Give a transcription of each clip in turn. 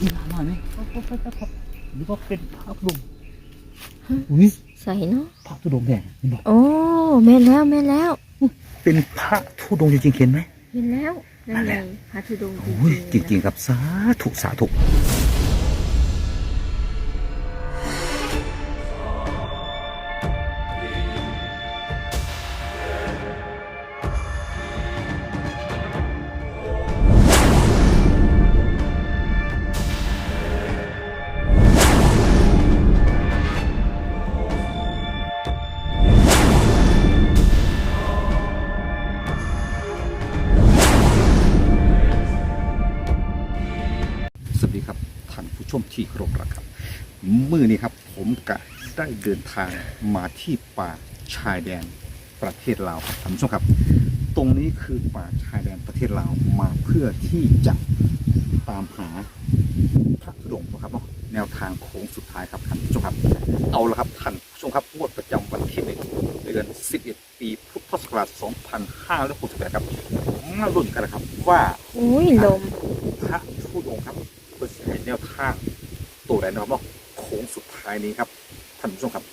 อีหลาหน่อยไหมครับครับครับครับหรือว่าเป็นพระธุดงค์อุ้ยใส่เนาะพระธุดงค์แดงเห็นบอกโอ้แม่นแล้วแม่นแล้ว เป็นพระธุดงค์จริงๆเห็นไหมเห็นแล้วนั่นไงพระธุดงค์โอ้ยจๆริงๆครับสาธุสาธุ ได้เดินทางมาที่ป่าชายแดนประเทศลาวครับท่านผู้ชมครับ ตรงนี้คือป่าชายแดนประเทศลาวมาเพื่อที่จะตามหาพระธุดงค์นะครับเนาะแนวทางโค้งสุดท้ายครับท่านผู้ชมครับ เอาละครับท่านผู้ชมครับงวดประจำวันที่หนึ่งเดือน11 ปีพุทธศักราช2568ครับมาลุ้นกันนะครับว่าอุ้ยลมพระทูตองค์ครับเพื่อให้แนวทางตัวใดนะครับเนาะโค้งสุดท้ายนี้ครับ ท่านผู้ชมครับ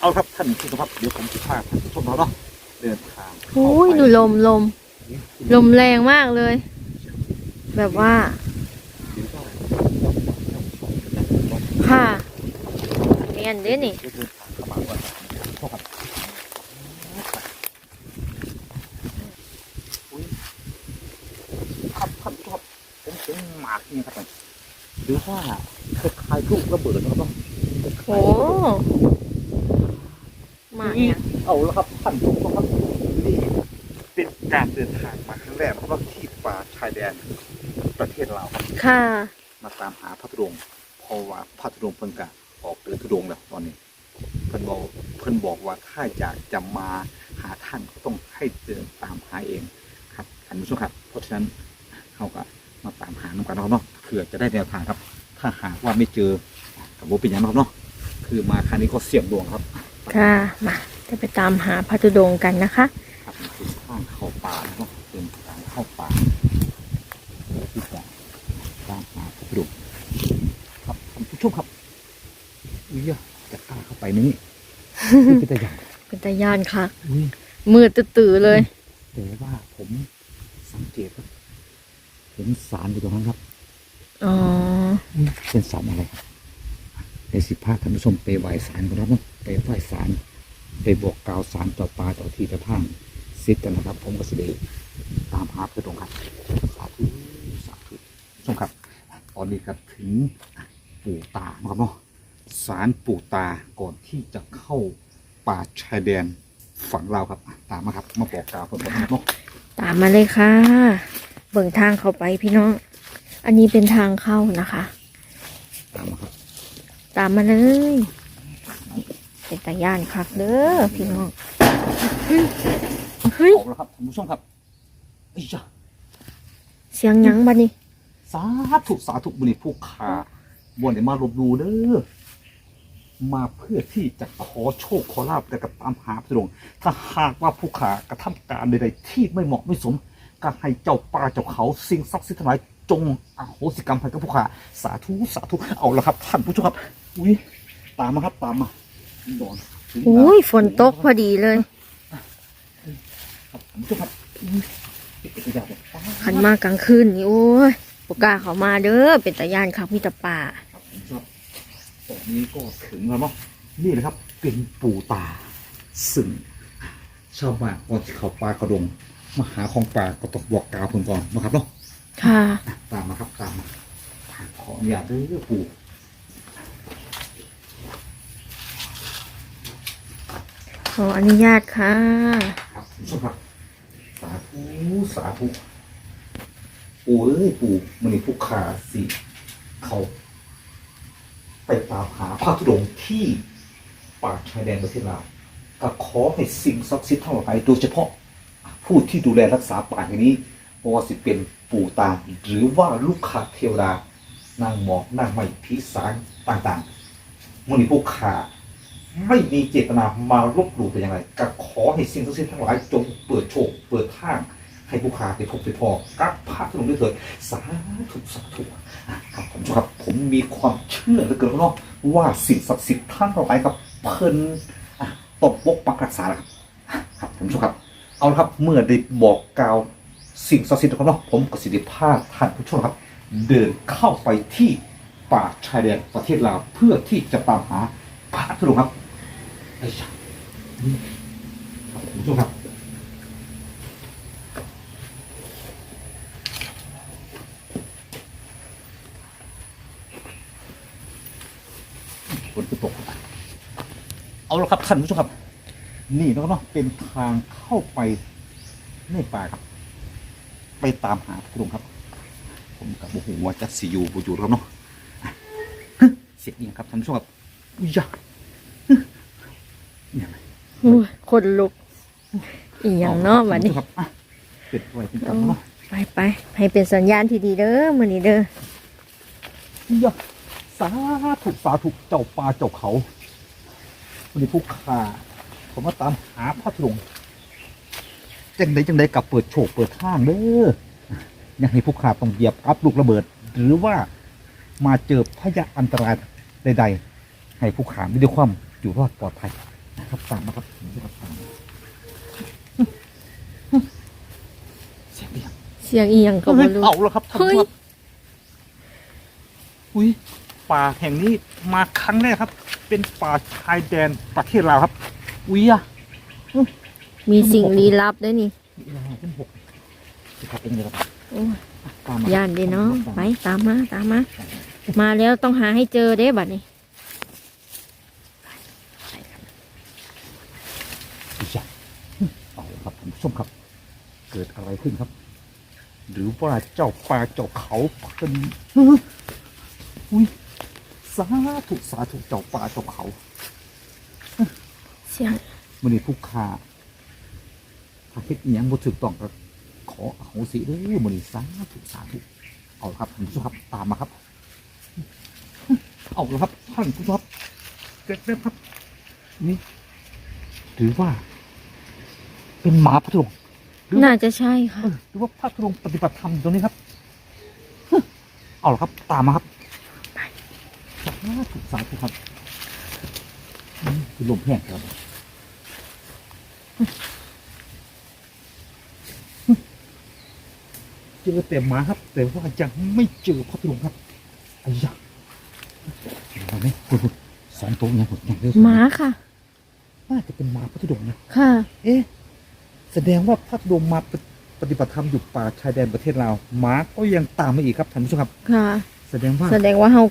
เอาครับท่านผู้ชมครับเดี๋ยวผมจะพาท่านผู้ชมเราเนาะเดินทางเข้าอุ้ยไปดูลมลมลมแรงมากเลย แบบว่าเดี๋ยวก็ค่ะแม่นเด้นี่เดินทางเข้ามาก่อนเข้าครับอุ๊ยครับครับครับผมเห็นหมากนี่ครับหรือว่าคล้ายๆลูกระเบิดนะครับเนาะ โอ้มาเนี่ยงเอาแล้วครับท่านผู้ชมครับนี่เป็นการเดินทางมาครั้งแรกนะครับที่ป่าชายแดนประเทศลาวครับค่ะมาตามหาพระธุดงค์เพราะว่าพระธุดงค์เพิ่นกะออกเดินธุดงค์แล้วตอนนี้ เพิ่นบอกเพิ่นบอกว่าถ้าอยากจะมาหาท่านก็ต้องให้เดินตามหาเองครับท่านผู้ชมครับ เพราะฉะนั้นเขาก็มาตามหาน้ำกันเนาะเนาะเผื่อจะได้แนวทางครับ ถ้าหากว่าไม่เจอ กับโบเป็นอย่างนั้นเนาะคือมาครั้งนี้ก็เสี่ยงดวงครับค่ะมาจะไปตามหาพระธุดงค์กันนะคะครับนี่คือทางเข้าป่าเนาะเป็นทางเข้าป่าที่จะตามหาพระธุดงค์ครับท่านผู้ชมครับอุ้ยจะกล้าเข้าไปไหมนี่เป็นตัวอย่างเป็นตาย่านค่ะอุ้ยมืดตื่อๆเลยแต่ว่าผมสังเกตครับเห็นสารอยู่ตรงนั้นครับ อ๋อเป็นสารอะไรครับ ในสิบภาคท่านผู้ชมไปไหว้สารกันครับเนาะไปไหว้สารไปบอกกล่าวสารต่อปลาต่อที่ต่อทางซิดกันนะครับ ผมก็สิเดตามหาเพื่อตรงครับสาธุสาธุผู้ชมครับตอนนี้ครับถึงปู่ตานะครับเนาะสารปู่ตาก่อนที่จะเข้าป่าชายแดนฝั่งลาวครับอะตามมาครับมาบอกกล่าวเพื่อนผมนะครับเนาะตามมาเลยค่ะ เบิ่งทางเข้าไปพี่น้อง อันนี้เป็นทางเข้านะคะ ตามมาครับ ตามมาเลยเป็นตาย่านคักเด้อพี่น้องเฮ้ยเอาละครับท่านผู้ชมครับไอ้จ้ะเสียงหยังบัดนี้สาธุสาธุบุญผู้ขาบวนได้มาลบหลูเด้อมาเพื่อที่จะขอโชคขอลาบแต่กับตามหาพระองค์ถ้าหากว่าผู้ขากระทำการใดๆที่ไม่เหมาะไม่สม ก็ให้เจ้าป่าเจ้าเขาสิ่งศักดิ์สิทธิ์ทั้งหลายจงอโหสิกรรมให้กับผู้ขาสาธุสาธุเอาละครับท่านผู้ชมครับ อุ้ยตามมาครับตามมาดอนถึงแล้วอุ้ยฝนตกพอดีเลยครับท่านผู้ชมครับอุ้ยเป็นตัวอย่างเลยขันมากลางคืนนี่โอ้ยปกล้าเขามาเด้อเป็นตาย่านคักมีแต่ป่าครับผมชอบตอนนี้ก็ถึงแล้วเนาะนี่นะครับ เป็นปู่ตา ซึ่งชาวบ้านก่อนที่เขาปลากระดงมาหาของป่าก็ต้องบอกกล่าวเพิ่นก่อนนะครับเนาะค่ะอะตามมาครับตามมาขออนุญาตด้วยเด้อปู่ ออนุญาตค่ะครับคุณผู้ชมครับสาธุสาธุปู่เอ้ยปู่มันนี่ผู้ขาสิเขา ไปตามหาพระธุดงค์ที่ป่าชายแดนประเทศลาวก็ขอให้สิ่งศักดิ์สิทธิ์ทั้งหลายโดยเฉพาะผู้ที่ดูแลรักษาป่าแห่งนี้พราะว่าสิเป็นปู่ตาหรือว่าลูกขาเทวดานางหมอกนางไม้ผีสางต่างๆมณีผู้ขา ไม่มีเจตนามารบหลู่แต่อย่างไรก็ขอให้สิ่งศักดิ์สิทธิ์ทั้งหลายจงเปิดโชคเปิดทางให้ผู้ค้าไปพบไปพอกับพระธุดงด้วยเถิดสาธุสาธุครับผมครับผมมีความเชื่อเหลือเกินครับว่าสิ่งศักดิ์สิทธิ์ท่านเราไปครับเพิ่นตบปกปักรักษาครับอะครับผมครับ เอาละครับเมื่อได้บอกกล่าวสิ่งศักดิ์สิทธิ์ของเราผมกสิทธิภาพท่านผู้ชมครับ เดินเข้าไปที่ป่าชายแดนประเทศลาวเพื่อที่จะตามหาพระธุดงครับ ไอ้ชานี่ครับคุณผู้ชมครับฝนตกเอาละครับท่านผู้ชมครับ นี่นะครับเนาะเป็นทางเข้าไปในป่าครับ ไปตามหาพระองครับ ผมกับโอ้โหว่าจะสิอยูบูยู่ครับเนาะเสียงนี้ครับท่านผู้ชมครับอุ้ยยะฮะเนี่ย โอ้ย คนลุก อีหยังเนาะวันนี้ท่ผู้ชมครับอะเป็นไว้เป็นกำเนาะไปไปให้เป็นสัญญาณที่ดีเด้อมื้อนี้เด้ออุ้ยยะสาธุสาธุเจ้าป่าเจ้าเขาวันนี้ผู้ข่าผมมาตามหาพระธุดงค์จังใดจังใดกับเปิดโฉกเปิดทางเด้ออยากให้ผู้ขาต้องเหยียบกับลูกระเบิด หรือว่ามาเจอพยาอันตรายใด ๆ ให้ผู้ขาไม่ได้ความอยู่รอดปลอดภัยนะ ครับตามมาครับนะครับตามมาเสียงเรียงเสียงอีหยังก็บ่รู้ เอาแล้วครับท่านเฮ้ผู้ยชมอุ้ยป่าแห่งนี้มาครั้งแรกครับ เป็นป่าชายแดนประเทศลาวครับ อุ้ยอะ มีสิ่งลี้ลับด้วยนี่นี่อะไรเป็นหกครับเป็นไงครับโอ้ยตามมาย่านเด้เนาะไปตามมาตามมา มาแล้วต้องหาให้เจอเด้บัดนี้ อีกอย่างเอาละครับท่านผู้ชมครับ เกิดอะไร ขึ้นครับ หรือว่าเจ้าป่าเจ้าเขาเป็นอุ้ยสาธุสาธุเจ้าป่าเจ้าเขาเสียงมันนี่ผู้ค้าถ้าคิดอหยังบ่ถูกต้องก็ขออโหสิเด้อมันนี่สาธุสาธุเอาละครับท่านผู้ชมครับตามมาครับ เอาละครับท่านผู้ชมครับเกิดแล้วครับนี่หรือว่า เป็นหมาพระธุดงค์ น่าจะใช่ค่ะเออหรือว่าพระธุดงค์ปฏิบัติธรรมอยู่ตรงนี้ครับฮึเอาละครับ ตามมาครับสาธุสาธุครับอืมคือลมแห้งครับเจอแต่หมาครับ แต่ว่ายังไม่เจอพระธุดงค์ครับไอ้ยะเห็นไหมคุณสองตัวเนี่ยผมยังเลือกหมาค่ะน่าจะเป็นหมาพระธุดงค์นะค่ะ เอ๊ะ แสดงว่าพระธุดงค์มาปฏิบัติธรรมอยู่ป่าชายแดนประเทศลาวหมาก็ยังตามมาอีกครับท่านผู้ชมครับ ค่ะ แสดงว่าแสดงว่าเฮา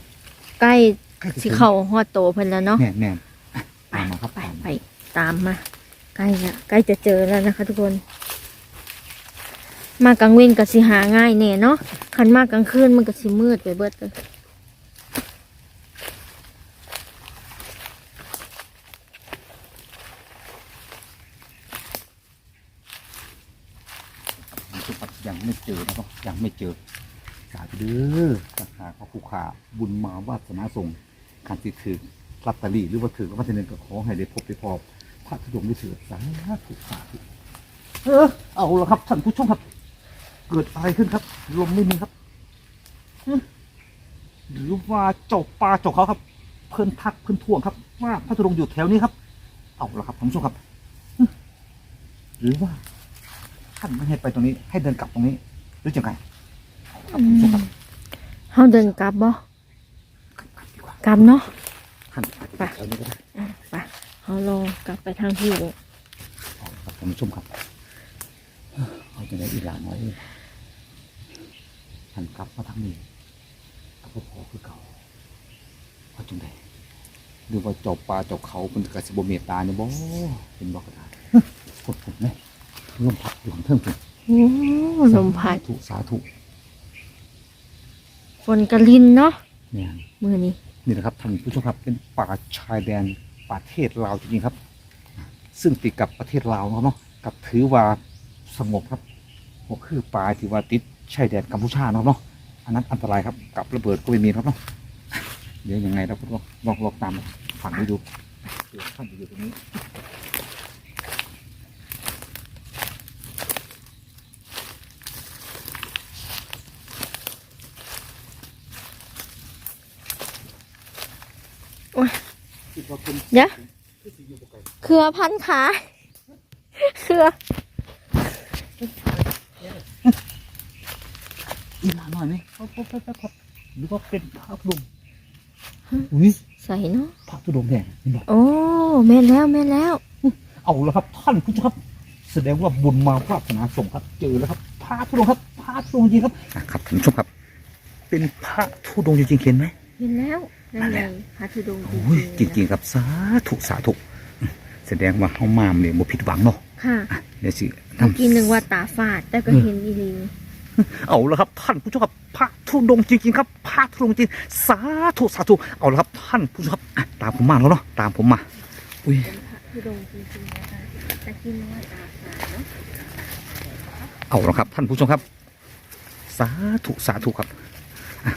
ใกล้ใกล้จะสิถึงเข้าฮอดโตเพิ่นแล้วเนาะแน่แน่อะไปตามมาครับไปตามไปมาตามมา ใกล้ละใกล้จะเจอแล้วนะคะ ทุกคน มากลางเว้นก็สิหาง่ายแน่เนาะคันมากกลางคืนมันก็สิมืดไปเบิดเลย ท่านผู้ชมครับยังไม่เจอนะครับยังไม่เจ อสาธุเด้อสังหาเขาผู้ขาบุญมาวาสนาส่งคันสิถือลอตเตอรี่หรือว่าถือกับวัฒนก็ขอให้ได้พบได้พบพระธุดงค์ได้เถิดสาธุสาธุเออเอาละครับท่านผู้ชมครับ เกิดอะไรขึ้นครับ ลมไม่มีครับหรือว่าเจ้าปลาเจ้าเขาครับ เพิ่นทักเพิ่นทวงครับ ว่าพระธุดงค์อยู่แถวนี้ครับ เอาละครับท่านผู้ชมครับ หรือว่าท่านไม่ให้ไปตรงนี้ ให้เดินกลับตรงนี้หรือจังไง ครับท่านผู้ชมครับเฮาเดินกลับบ่กลับกลับดีกว่ากลับเนาะท่านไปไปแถวนี้ก็ได้อะไปเฮาลองกลับไปทางที่เลยเอาละครับท่านผู้ชมครับเอาจังไงอีกหลานน้อยท่านกลับมาทางนี้ก็พอคือเก่าเอาจังไดหรือว่าเจ้าปลาเจ้าเขาเป็นกระสิบเมตตาเนี่ยบ่เป็นบ่กระดาษกดผมเนี่ยลมพัดอยู่ข้างเทิงผมโอ้ลมพัดสาธุสาธุ ฝนกระลินเนาะเนี่ยมือนี้นี่นะครับท่านผู้ชมครับเป็นป่าชายแดนประเทศลาวจริงๆครับ ซึ่งติดกับประเทศลาวเนาะกับถือว่าสงบครับก็คือป่าที่ว่าติดชายแดนกัมพูชาเนาะเนาะอันนั้นอันตรายครับกับระเบิดก็ไม่มีครับเนาะเดี๋ยวยังไงเราก็ลองลองลองตามฝั่งไปดูเดี๋ยวท่านจะอยู่ตรงนี้ โอ้ย คิดว่า เนี่ยวคือสิอยู่บ่ไกลเครือพันขาเครืออีหลาหน่อยไหมครับครับครับครับหรือว่าเป็นพระธุดงค์อุ้ยใส่เนาะพระธุดงค์แน่เห็นบอกโอ้แม่นแล้วแม่นแล้ว เอาแล้วครับท่านผู้ชมครับ แสดงว่าบุญมาวาสนาส่งครับ เจอแล้วครับพระธุดงค์ครับพระธุดงค์จริงครับครับท่านผู้ชมครับ เป็นพระธุดงค์จริงๆเห็นไหม เห็นแล้วนั่นไงพระธุดงค์โอ้ยจริงๆครับสาธุสาธุแสดงว่าเขามามเนี่ยบ่ผิดหวังเนาะค่ะอะเดี๋ยวสิเมื่อทำกี้นึงว่าตาฝาดแต่ก็เห็นอีหลีเอาแล้วครับท่านผู้ชมครับพระธุดงค์จริงๆครับพระธุดงค์จริงสาธุสาธุเอาแล้วครับท่านผู้ชมครับอะตามผมมาแล้วเนาะตามผมมาอุ้ยเป็นพระธุดงค์จริงๆนะคะแต่กี้นึกว่าตาฝาดเนาะเอาแล้วครับท่านผู้ชมครับ สาธุสาธุครับอะ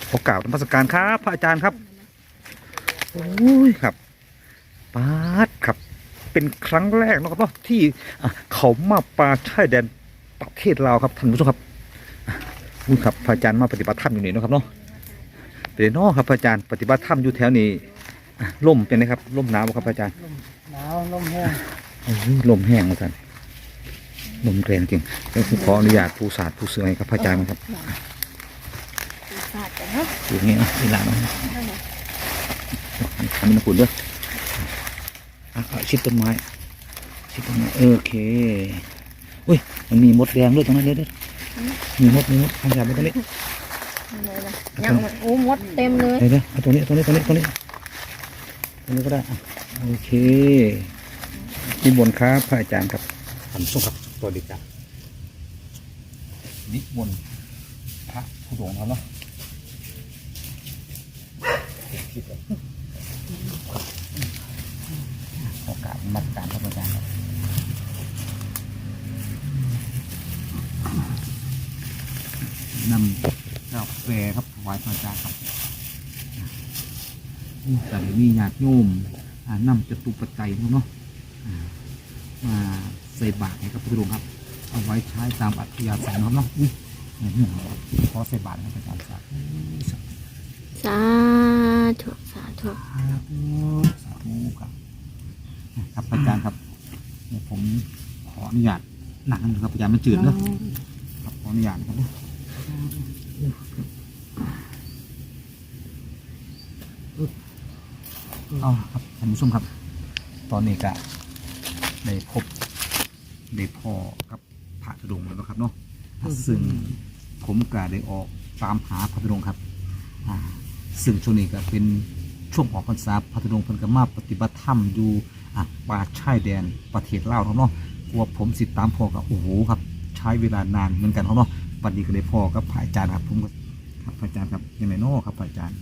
ขอกล่าวนมัสการครับ พระอาจารย์ครับโอ้ยครับปาดครับ เป็นครั้งแรกนะครับเนาะที่อะเขามาปลาชายแดนประเทศลาวครับท่านผู้ชมครับอะนี่ครับพระอาจารย์มาปฏิบัติธรรมอยู่นี่เนาะครับเนาะเป็นเนอครับพระอาจารย์ปฏิบัติธรรมอยู่แถวนี้อะล่มเป็นไงครับล่มหนาวบ่ครับพระอาจารย์หนาวลมแห้งโอ้ยลมแห้งมาท่านลมแรงจริงแล้วผมขออนุญาตผู้ศาสตร์ผู้เสือให้ครับพระอาจารย์ครับ ตาฝาดแต่เนาะ อย่างนี้นะเวลานนะทำเป็นขุนด้วยอะชิดต้นไม้ชิดต้นไม้โอเคอุ้ยมันมีมดแดงด้วยตรงนั้นเด้อเด้อมีมดมีมดทำยาไปตรงนี้อะไรล่ะยังมันโอ้มดเต็มเลยเดี๋ยวเดี๋ยวเอาตรงนี้ตรงนี้ตรงนี้ตรงนี้ตรงนี้ก็ได้โอเคนิมนต์ครับพระอาจารย์ครับทำส้มครับสวัสดีครับนิมนต์พระผู้หลวงเราเนาะ โอกาสมัดการพระอาจารย์ครับนำกาแฟครับถวายพระอาจารย์ครับแต่มีญาติโยมนำจตุปัจจัยเนาะมาใส่บาตรให้กับพระหลวงครับ เอาไว้ใช้ตามอัธยาศัยเนาะเนาะอุ้ยเนี่ยเนี่ยครับขอใส่บาตรให้พระอาจารย์สา สาสาธุสาธุธุสาธุครับครับพระอาจารย์ครับเดี๋ยวผมขออนุญาตหนักนะครับพระอาจารย์มันจืดเนาะครับขออนุญาตนะครับเนาะเอาครับท่านผู้ชมครับ ตอนนี้ก็ได้พบได้พ่อกับพระธุดงค์แล้วนะครับเนาะซึ่งผมก็ได้ออกตามหาพระธุดงค์ครับ อ่า ซึ่งช่วงนี้ก็เป็นช่วงออกพรรษาพระธุดงค์เพิ่นก็มาปฏิบัติธรรมอยู่อะป่าชายแดนประเทศลาวครับเนาะกลัวผมสิตามพ่อกับโอ้โหครับ ใช้เวลานานเหมือนกันครับเนาะวันนี้ก็ได้พ่อกับพระอาจารย์ครับผมก็ครับพระอาจารย์ครับยังไงเนาะครับพระอาจารย์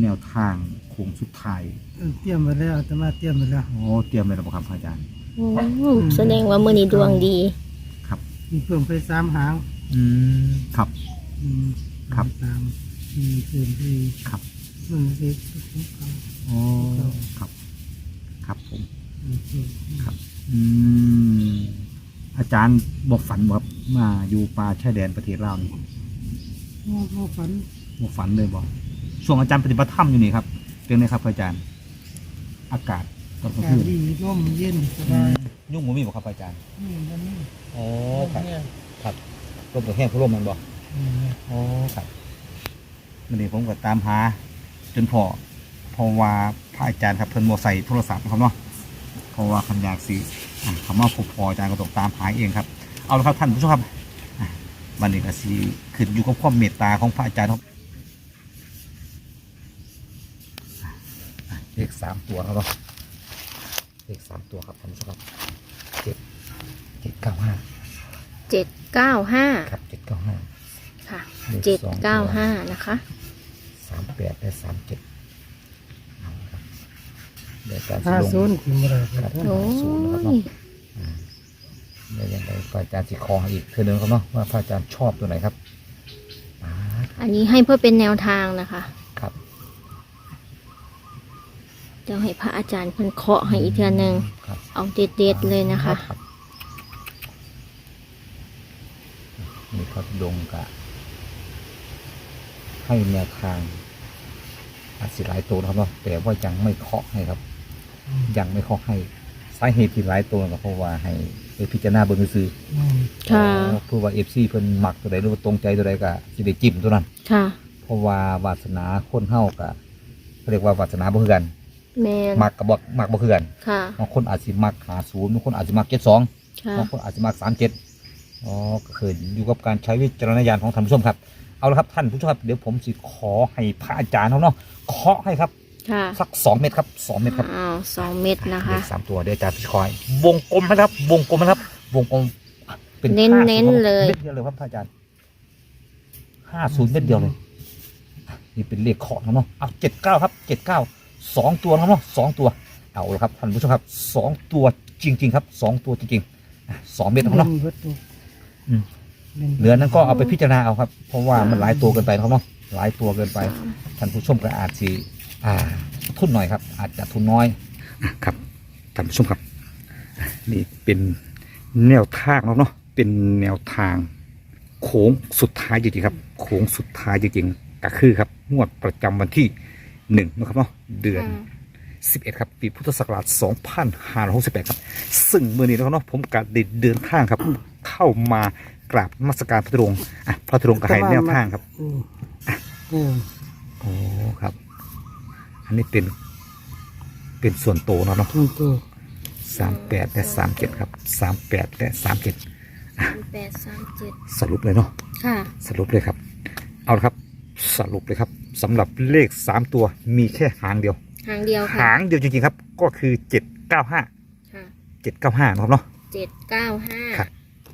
แนวทางโค้งสุดท้ายเออเตรียมไปแล้วอาตมาเตรียมไปแล้วโอ้เตรียมเลยหรือเปล่าครับพระอาจารย์โอ้แสดงว่ามือนี้ดวงดี ครับมีเพิ่มไปสามหางอืมครับอืมครับสาม มีเพิ่มที่ครับมันเล็กทุกครั้งโอ้ครับ ครับผมมีเพิ่มครับ อืม อาจารย์บอกฝันบ่ครับมาอยู่ป่าชายแดนประเทศลาวนี่โอ้โหฝันบอกฝันเลยบอกช่วงอาจารย์ปฏิบัติธรรมอยู่นี่ครับเป็นไงครับพระอาจารย์ อากาศตอนกลางกาคืรนดีร่มเย็นสบายยุ่งบ่มีบ่ครับพระอาจารย์นี่วันนี้อ๋อลมแห้งครับลมกับแห้งพัดลมมันบ่อืมอ๋อครับ วันนี้ผมก็ตามหา จนพอเพราะว่าพระอาจารย์ครับเพิ่นโมใส่โทรศัพท์นะครับเนาะเพราะว่าคันอยากสิอะคำว่าพบพออาจารย์ก็ต้องตามหาเองครับ เอาละครับท่านผู้ชมครับอะวันนี้ก็สิขึ้นอยู่กับความเมตตาของพระอาจารย์ครับอะอะเลขสามตัวครับเนาะเลขสามตัวครับท่านผู้ชมครับเจ็ดเจ็ดเก้าห้าเจ็ดเก้าห้าครับเจ็ดเก้าห้าค่ะเลขเจ็ดสองตัวเก้าห้านะคะ สามแปดและสามเจ็ดเอาละครับเดี๋ยวการห้าลงศูนย์ถึงอะไรครับโอ้ศูนย์นะครับยเนาะอืมเดี๋ยวยังไงพระอาจารย์สิคอให้อีกคือเดิมครับเนาะว่าพระอาจารย์ชอบตัวไหนครับอ่าอันนี้ให้เพื่อเป็นแนวทางนะคะครับ เดี๋ยวให้พระอาจารย์เพิ่นเคาะให้อีกเทือหนึ่งครับเอาเด็ดๆเลยนะคะ รับนี่พระธุดงค์กะ ให้แนวทางอาจสิหลายตัวนะครับเนาะแต่ว่ายังไม่เคาะให้ครับ ยังไม่เคาะให้สาเหตุที่หลายตัวก็เพราะว่าให้ไปพิจารณาเบิ่งซื่ออืมๆค่ะอ๋อเพื่อว่า FC เพิ่นมักตัวใดหรือว่าตรงใจตัวใดก็สิได้จิ้มตัวนั้นค่ะ เพราะว่าวาสนาคนเฮาก็เรียกว่าวาสนาบ่คือกันแมนมักก็บ่มักบ่คือกันค่ะบางคนอาจสิมักหาศูนย์บางคนอาจสิมัก72ค่ะบางคนอาจจะมาสามเจ็ดอ๋อก็คืออยู่กับการใช้วิจารณญาณของท่านผู้ชมครับ เอาละครับท่านผู้ชมครับเดี๋ยวผมสิขอให้พระอาจารย์เขาเนาะเคาะให้ครับ ค่ะสักสองเม็ดครับสองเม็ดครับอ้าวสองเม็ดนะคะ เลขสามตัวเดี๋ยวอาจารย์จะคอยวงกลมนะครับ วงกลมนะครับ วงกลมเป็นเน้นห้าเน้นศูย์เลย เม็ดเดียวเลยครับพระอาจารย์ห้าศูนย์เม็ดเดียวเลยนี่เป็นเลขเคาะนะเนาะเอาเจ็ดเก้าครับเจ็ดเก้าสองตัวนะครับเนาะสองตัวเอาละครับท่านผู้ชมครับสองตัวจริง ๆ ครับสองตัวจริงๆอะสองเม็ดนะครับเนาะเบิดตัวอืมล่ เหลือนั้นก็เอาไปพิจารณาเอาครับ เพราะว่ามันหลายตัวเกินไปนะครับเนาะหลายตัวเกินไปท่านผู้ชมก็อาจจะอ่า ทุนหน่อยครับ อาจจะทุนน้อยครับท่านผู้ชมครับอะนี่เป็นแนวทางแล้วเนาะเป็นแนวทาง โค้งสุดท้ายจริงๆครับ โค้งสุดท้ายจริงๆก็คือครับงวดประจำวันที่หนึ่งนะครับเนาะเดือน11 ครับปีพุทธศักราช2568 ครับ ซึ่งเมื่อนี้นะครับเนาะผมก็ได้เดินทางครับ เข้ามา กราบนมัสการพระธุดงค์อะพระธุดงค์ก็ให้แนวทางครับอืมเออโอ้ครับ อันนี้เป็น เป็นส่วนโตวเนาะเนาะทั้งตัวสามแปดและสามเจ็ดครับสามแปดและสามเจ็ดแปดสามเจ็ดสรุปเลยเนาะ ค่ะ สรุปเลยครับ เอาละครับ สรุปเลยครับสำหรับเลขสามตัวมีแค่หางเดียว หางเดียวค่ะ หางเดียวจริงๆครับ ก็คือเจ็ดเก้าห้าค่ะเจ็ดเก้าห้านะครับเนาะ เจ็ดเก้าห้าครับ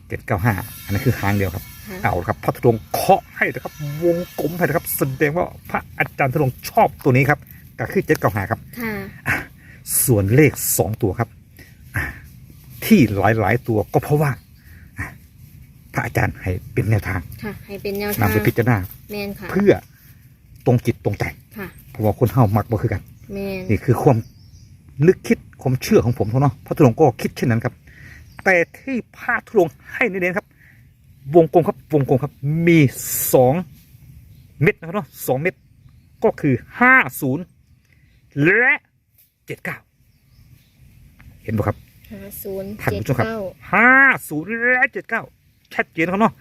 เจ็ดเก้าห้าอันนั้นคือหางเดียวครับค่ะเอาละครับพระธุดงค์เคาะให้นะครับ วงกลมให้นะครับแสดงว่าพระอาจารย์ธุดงค์ชอบตัวนี้ครับ ก็คือเจ็ดเก้าห้าครับค่ะส่วนเลขสองตัวครับอ่าที่หลายๆตัวก็เพราะว่าอ่าพระอาจารย์ให้เป็นแนวทางค่ะให้เป็นแนวนำทางไปพิจารณาแมนค่ะเพื่อตรงจิตตรงใจค่ะเพราะว่าคนเฮามักบ่คือกันแมนนี่คือความนึกคิดความเชื่อของผมเท่านั้นพระธุดงค์ก็คิดเช่นนั้นครับ แต่ที่พระธุดงค์ให้เน้นๆครับ วงกลมครับวงกลมครับมีสองเม็ดนะครับเนาะสองเม็ดก็คือห้าศูนย์และเจ็ดเก้าเห็นไหมครับห้าศูนย์ท่านเจ็ดผู้ชมครับเก้าห้าศูนย์และเจ็ดเก้าชัดเจนครับเนาะ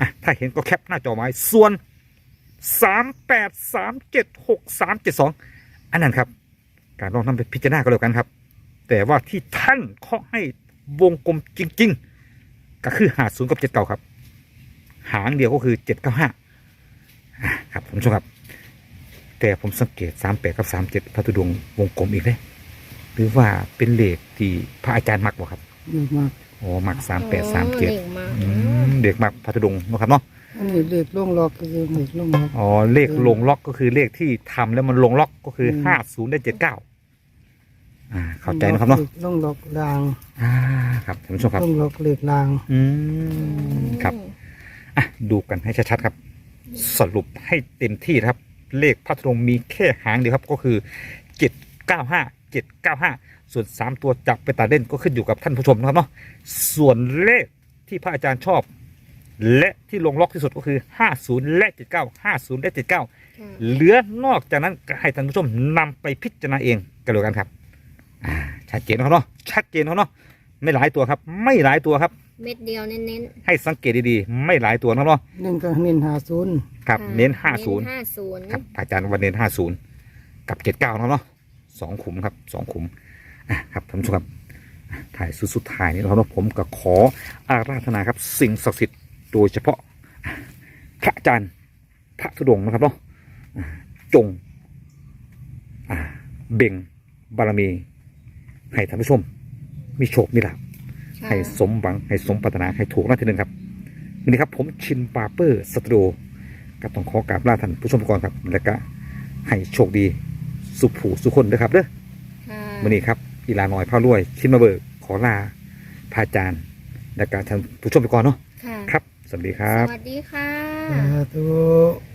อะถ้าเห็นก็แคปหน้าจอไว้ส่วนสามแปดสามเจ็ดหกสามเจ็ดสองอันนั้นครับ การลองทำไปพิจารณาก็แล้วกันครับ แต่ว่าที่ท่านเคาะให้ วงกลมจริง ๆ ก็คือหาศูนย์กับเจ็ดเก้าครับ หางเดียวก็คือเจ็ดเก้าห้าครับผมชมครับ แต่ผมสังเกตสามแปดกับสามเจ็ดพระธุดงค์วงกลมอีกเลยหรือว่าเป็นเลขที่พระอาจารย์มักบ่ครับเยอะมากโอ้มักสามแปดสามเจ็ดเก่งมากเด็กมักพัทดุงค์นะครับเนาะอันนี้เลขลงล็อกก็คือเลขลงล็อกอ๋อเลขลงล็อกก็คือเลขที่ทำแล้วมันลงล็อกก็คืออืมห้าศูนย์ได้เจ็ดเก้า อ่าเข้าใจนะครับเนาะลขลงล็อกรางอ่าครับท่านผู้ชมครับลงล็อกเลขรางอืมครับอะดูกันให้ชัดๆครับ สรุปให้เต็มที่นะครับ เลขพัทดุงค์มีแค่หางเดียวครับก็คือเจ็ดเก้าห้าเจ็ดเก้าห้าส่วนสามตัวจับไปตัดเล่นก็ขึ้นอยู่กับท่านผู้ชมนะครับเนาะส่วนเลขที่พระอาจารย์ชอบ และที่ลงล็อกที่สุดก็คือ 50 และ 79 50 และ 79ค่ะเหลือนอกจากนั้นก็ให้ท่านผู้ชมนำไปพิจารณาเองกันเลยกันครับ อ่าชัดเจนนะครับเนาะชัดเจนนะครับเนาะไม่หลายตัวครับ ไม่หลายตัวครับ เม็ดเดียวเน้นให้สังเกตดีๆ ไม่หลายตัวนะครับเนาะหนึ่งก็เน้นหาศูนย์ครับๆค่ะเน้นห้าศูนย์50ครับอาจารย์วันเน้น50กับ79นะครับเนาะสองขุมครับสองขุมอะครับท่านผู้ชมครับอะถ่ายสุดสุดท้ายนี้นะครับเนาะผมก็ขออาราธนาครับ สิ่งศักดิ์สิทธิ์โดยเฉพาะพระอาจารย์พระธุดงค์นะครับเนาะอ่าจงอ่าเบ่งบารมี ให้ท่านผู้ชม มีโชคมีลาภค่ะให้สมหวังให้สมปรารถนาให้ถูกรางวัลที่หนึ่งครับวันนี้ครับผมชินบาร์เปอร์สตูดิโอก็ต้องขอกราบลาท่านผู้ชมไปก่อนครับแล้วก็ให้โชคดีสุขผูสุขคนด้วยครับเด้อค่ะวันนี้ครับอีลาน้อยพ่อรวยชินมาเบิกขอลาพระอาจารย์และก็ท่านผู้ชมไปก่อนเนาะค่ะครับ สวัสดีครัสบวัสดีค่ะสาธุ